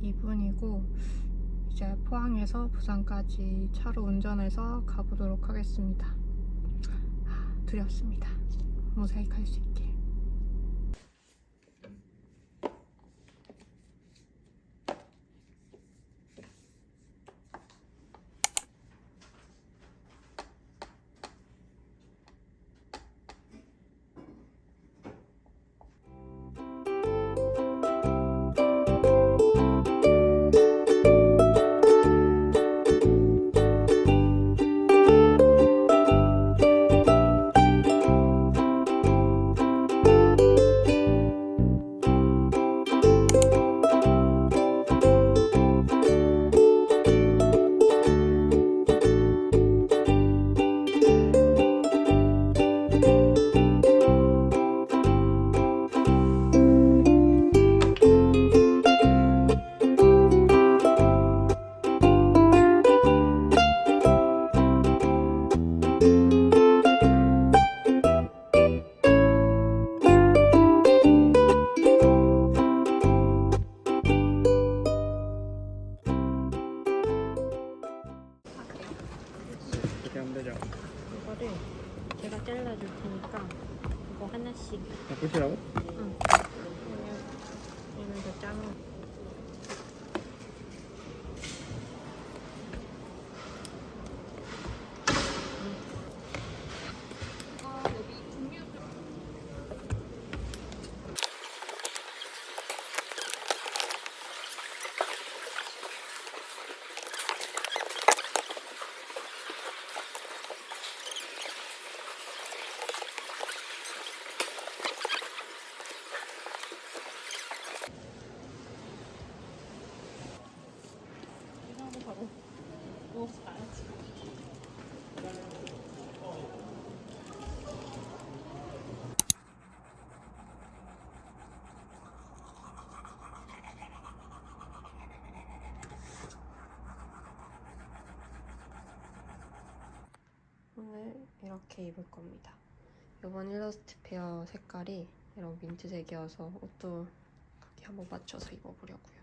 지금 이제 1시 2분이고 이제 포항에서 부산까지 차로 운전해서 가보도록 하겠습니다. 아, 두렵습니다. 모자이크 할 수 있게. 이렇게 입을 겁니다. 이번 일러스트 페어 색깔이 이런 민트색이어서 옷도 거기 한번 맞춰서 입어보려고요.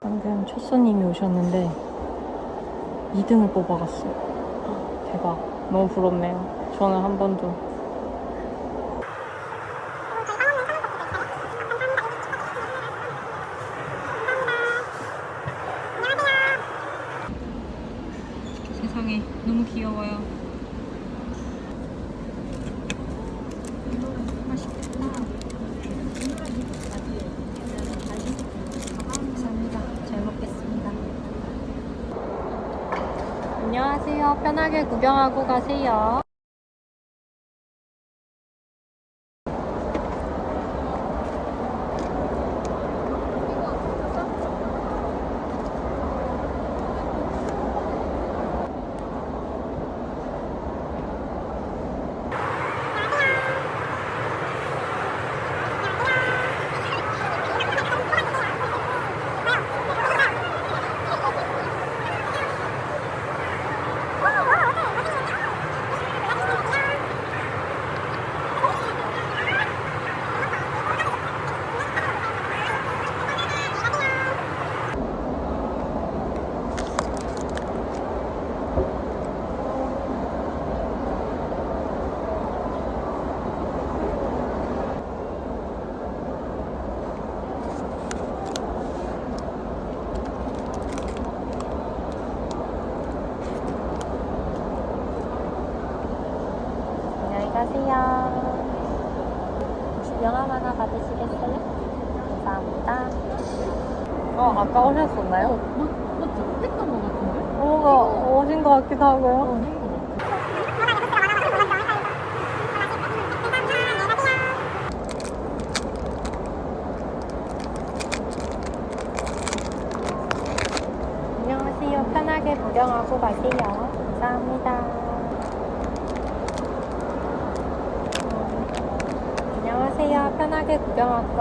방금 첫 손님이 오셨는데 2등을 뽑아갔어. 대박. 너무 부럽네요. 저는 한 번도. 세상에 너무 귀여워요. 맛있겠다. 감사합니다. 잘 먹겠습니다. 안녕하세요. 편하게 구경하고 가세요.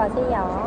구경하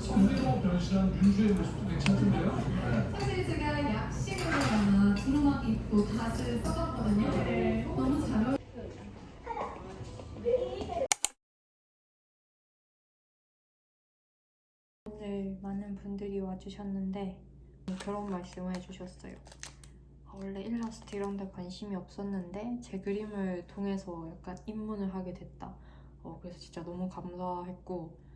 성대모 변신한 윤주의 모습도 괜찮던데요? 사실 제가 약식으로다가 두루마기 입고 닷을 써봤거든요. 너무 잘 어울려요. 오늘 많은 분들이 와주셨는데 그런 말씀을 해주셨어요. 아, 원래 일러스트 이런 데 관심이 없었는데 제 그림을 통해서 약간 입문을 하게 됐다. 어, 그래서 진짜 너무 감사했고 아,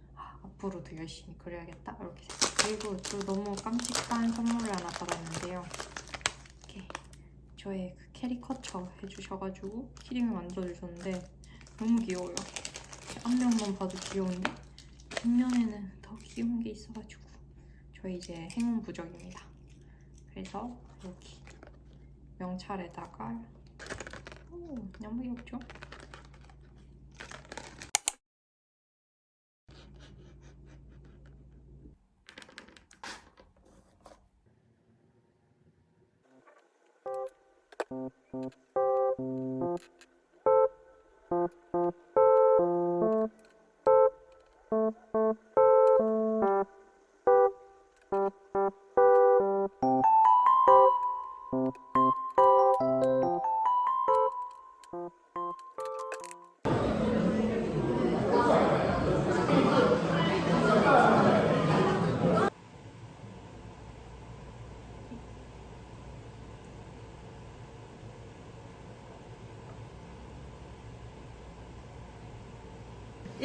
앞으로 더 열심히 그려야겠다 이렇게 생각. 그리고 또 너무 깜찍한 선물을 하나 받았는데요. 이렇게 저의 그 캐리커처 해주셔가지고 키링을 만들어주셨는데 너무 귀여워요. 앞면만 봐도 귀여운데 뒷면에는 더 귀여운 게 있어가지고 저희 이제 행운 부적입니다. 그래서 여기 명찰에다가 오 너무 귀엽죠?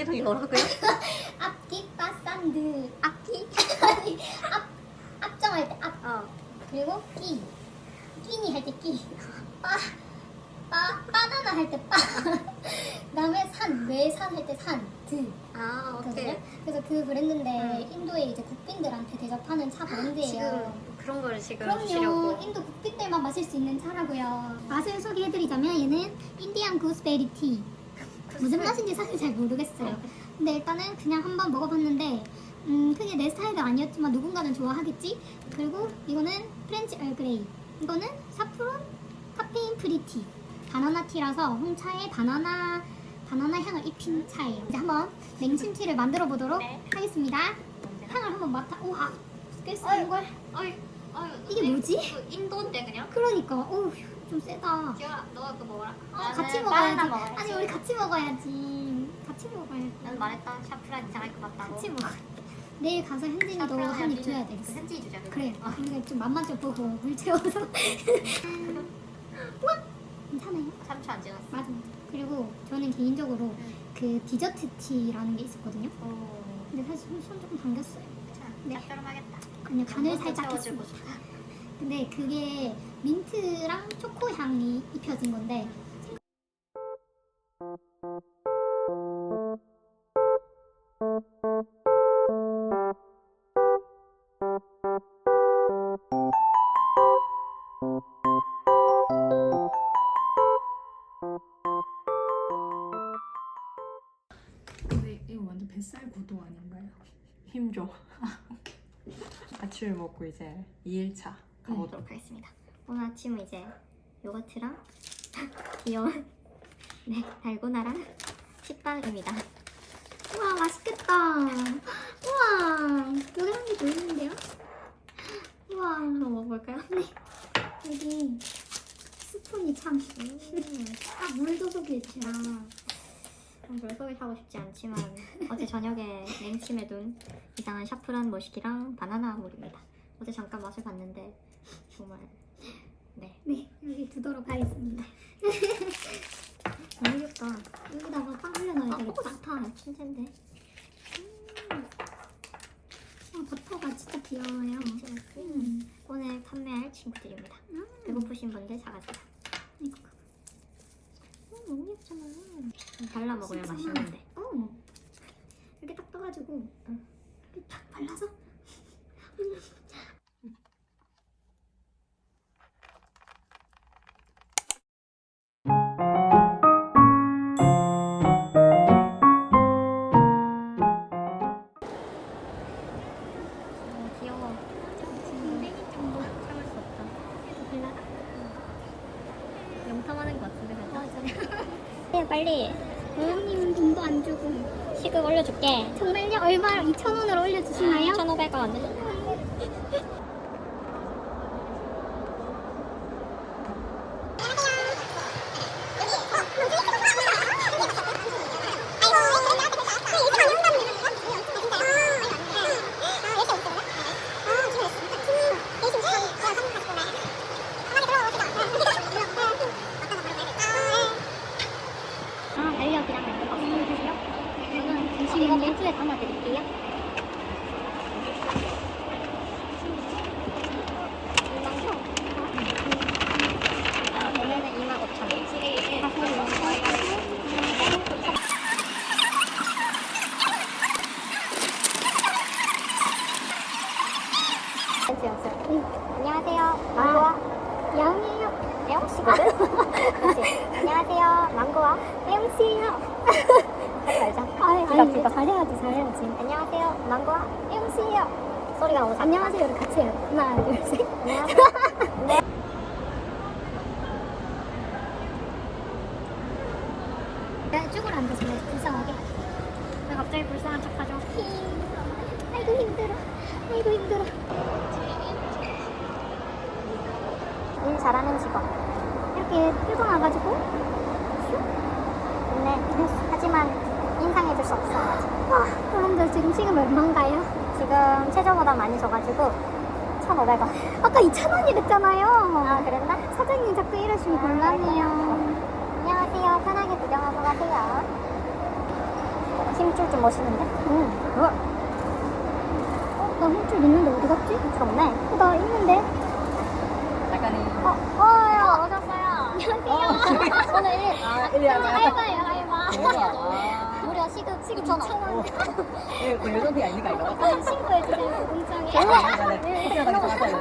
이름이 뭐라고요? 앞뒤 빠산드 앞뒤 아니 앞 앞정할 때 앞. 어. 그리고 끼 끼니 할 때 끼 빠 빠, 바나나 할 때 빠. 그다음에 산, 외산 할 때 산, 드. 아. 오케이. 그래서 그 브랜드인데 인도에 이제 국빈들한테 대접하는 차 브랜드예요. 지금 그런 거를 지금 그럼요. 주시려고. 인도 국빈들만 마실 수 있는 차라고요. 맛을 소개해드리자면 얘는 인디안 구스베리 티. 무슨 맛인지 사실 잘 모르겠어요. 근데 일단은 그냥 한번 먹어봤는데 음, 크게 내 스타일은 아니었지만 누군가는 좋아하겠지. 그리고 이거는 프렌치 얼그레이. 이거는 사프론 카페인 프리티. 바나나 티라서 홍차에 바나나 바나나 향을 입힌 차예요. 이제 한번 냉심티를 만들어 보도록 네. 하겠습니다. 향을 한번 맡아. 우와, 꽤센 걸. 어이, 어이, 이게 네, 뭐지? 이거 인도인데 그냥? 그러니까, 오, 좀 세다. 지아, 너가 그거 먹어라. 아, 나는 같이 바나나 먹어야지. 먹어야지. 아니, 우리 같이 먹어야지. 같이 먹어야지. 난 말했다. 샤프란 이상할 것 같다고. 같이 먹어. 내일 가서 현진이도 샤프란은 한입 우리는 줘야 그 되겠어. 현지 주자. 그래, 어. 우리가 좀 맛만 좀 보고 물 채워서. 우와, 괜찮아요. 3초 안 지났어. 맞아. 그리고 저는 개인적으로 그 디저트 티라는 게 있었거든요. 오, 근데 사실 손, 손 조금 당겼어요. 괜찮아. 네. 짭조름 하겠다. 그냥 간을 살짝 채워주고 했습니다. 근데 그게 민트랑 초코 향이 입혀진 건데 근데 이거 완전 뱃살 구도 아닌가요? 힘줘. 아침을 먹고 이제 2일차 가보도록 하겠습니다. 오늘 아침은 이제 요거트랑 귀여운 네 달고나랑 식빵입니다. 우와 맛있겠다. 우와 한개 보이는데요? 우와 한번 먹어볼까요? 여기 스푼이 참. 아 물도 속이지. 물소리 사고 싶지 않지만 어제 저녁에 냉침해 둔 이상한 샤프란 머시기랑 바나나 물입니다. 어제 잠깐 맛을 봤는데 정말 네 네 여기 두도록 하겠습니다. 너무 귀엽다. 여기다가 빵 올려놔야 아, 되겠다. 어, 좋다. 춘재인데. 아, 버터가 진짜 귀여워요. 음. 오늘 판매할 친구들입니다. 음. 배고프신 분들 사가세요. 이거. 음, 너무 귀엽잖아. 발라 먹으면 진짜. 맛있는데. 어. 이렇게 딱 떠가지고 이렇게 딱 발라서 네 빨리 고양님은 돈도 안 주고 시급 올려줄게. 정말요? 얼마 2,000원으로 올려주시나요? 1,500원. 아 달력이랑 이런 거 보여주세요 저는 이거 봉투에 담아드릴게요 원래는 25,000원. 안녕하세요. 망고와 야옹이에요 애용 씨거든. 그치? 안녕하세요. 망고와 애용 씨예요. 하지 말자. 아니 기가, 아니 기가. 잘해야지 잘해야지 안녕하세요. 망고와 애용 씨예요. 소리가 너무 작다. 안녕하세요를 같이 해요 하나 둘셋 안녕하세요. 네, 쭈그러 앉으세요 불쌍하게 왜 갑자기 불쌍한 척하죠? 아이고 힘들어 아이고 힘들어 일 잘하는 직원. 이렇게 뜯어놔가지고 네. 하지만 인상해줄 수 없어. 와 여러분들 지금 지금 얼마인가요? 지금 최저보다 많이 줘가지고 1,500원. 아까 2,000원이 랬잖아요 아 그랬나? 사장님 자꾸 이러시면 곤란해요 안녕하세요. 편하게 구경하고 가세요. 힘줄 좀 멋있는데? 응. 어? 어? 나 힘줄 있는데 어디 갔지? 힘줄 없네. 어, 나 있는데 어, 어요 오셨어요. 안녕하세요. 오늘 일. 아, 알바예요 알바 무려 시급 시급 2,000원. 그 여전히 아니니까 이거. 신고해주세요 공장에 네, 호텔 가서 받아요.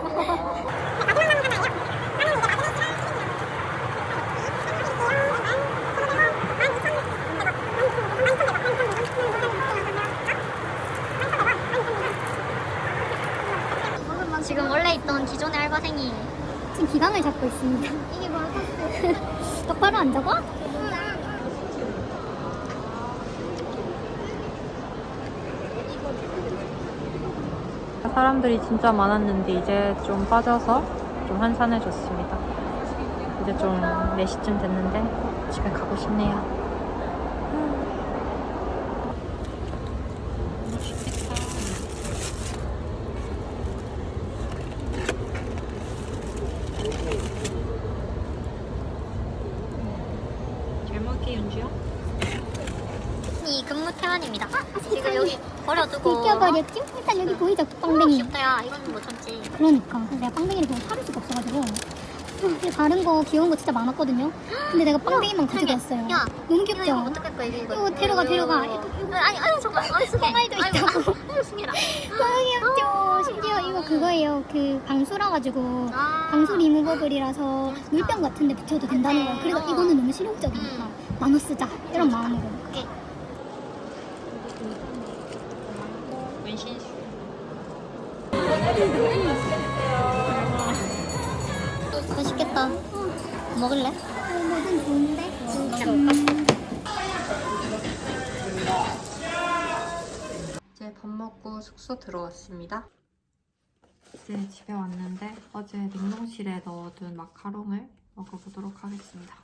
지금 원래 있던 알바생이 지금 기강을 잡고 있습니다 이게 뭐야? 똑바로 앉아봐? 사람들이 진짜 많았는데 이제 좀 빠져서 좀 한산해졌습니다. 이제 좀 4시쯤 됐는데 집에 가고 싶네요. 잘 먹게 윤주야? 이 근무 태환입니다. 아, 지금 세상에. 버려두고 비껴버렸지? 일단 여기 보이죠? 빵댕이 귀엽다 야 이건 못 참지. 그러니까 내가 빵댕이를 그냥 사를 수가 없어가지고 근데 다른 거 귀여운 거 진짜 많았거든요 근데 내가 빵댕이만 가지고 왔어요 야, 너무 귀엽죠? 이거 어떡할 거야 이거 이거 데려가, 데려가. 이거. 아니 아니 잠깐 아니 승혜 콩알도 있다고. 아니 승혜라 너무 귀엽죠? 심지어 이거 그거예요 그 방수라 가지고 아. 방수 리무버블이라서 물병 같은 데 붙여도 된다는 거예요 그래서 어. 이거는 너무 실용적이니까 나눠 쓰자 이런 마음으로 오케이 문신수. 먹을래? 어, 뭐든 좋은데. 진짜 이제 밥 먹고 숙소 들어왔습니다. 이제 집에 왔는데 어제 냉동실에 넣어둔 마카롱을 먹어보도록 하겠습니다.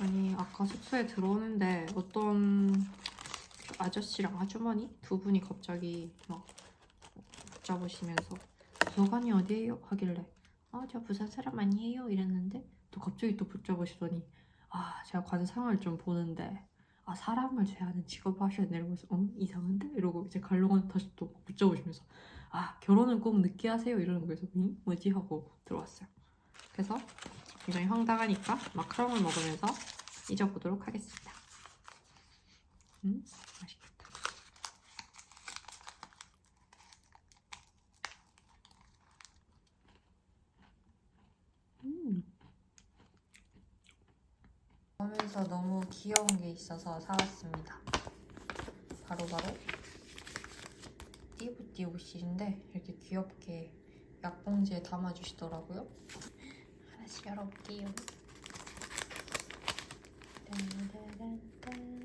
아니 아까 숙소에 들어오는데 어떤 아저씨랑 아주머니 두 분이 갑자기 막 붙잡으시면서 부서관이 어디예요? 하길래 아저 부산 사람 아니에요 이랬는데 또 갑자기 또 붙잡으시더니 아 제가 관상을 좀 보는데 아 사람을 제하는 직업을 하셔야 되는 거서 어? 이상한데? 이러고 이제 갈롱한 다시 또 붙잡으시면서 아 결혼은 꼭 늦게 하세요 이러는 거에서 응? 뭐지? 하고 들어왔어요 그래서 굉장히 황당하니까 마카롱을 먹으면서 잊어보도록 하겠습니다 음 맛있겠다 음 보면서 너무 귀여운 게 있어서 사왔습니다. 바로바로 띠부띠 옷인데 이렇게 귀엽게 약봉지에 담아주시더라고요. 하나씩 열어볼게요. 딴따란딴.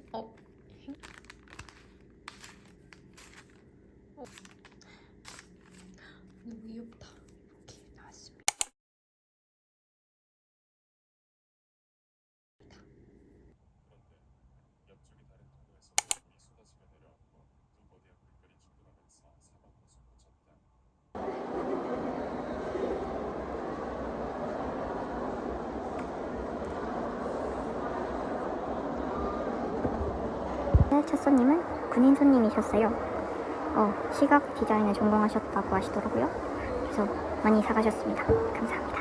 8차 손님은 군인 손님이셨어요. 어, 시각 디자인을 전공하셨다고 하시더라고요. 그래서 많이 사가셨습니다. 감사합니다.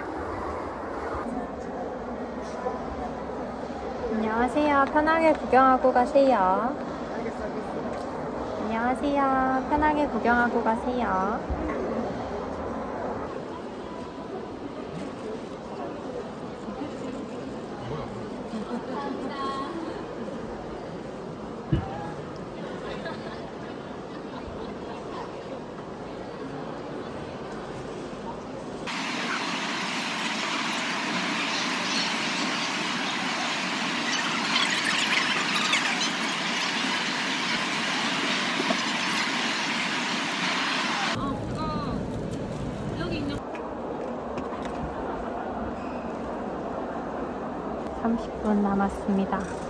안녕하세요. 편하게 구경하고 가세요. 안녕하세요. 편하게 구경하고 가세요. 남았습니다.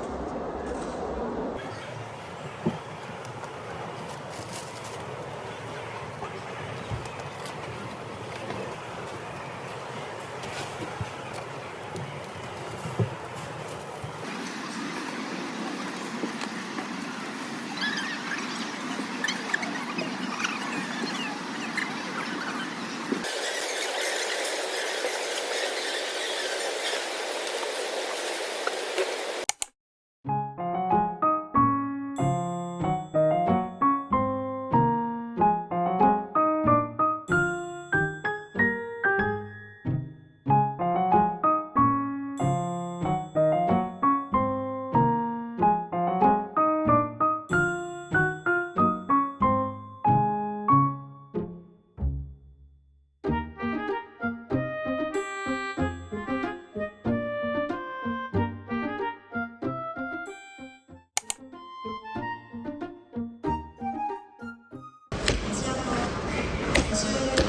Thank you.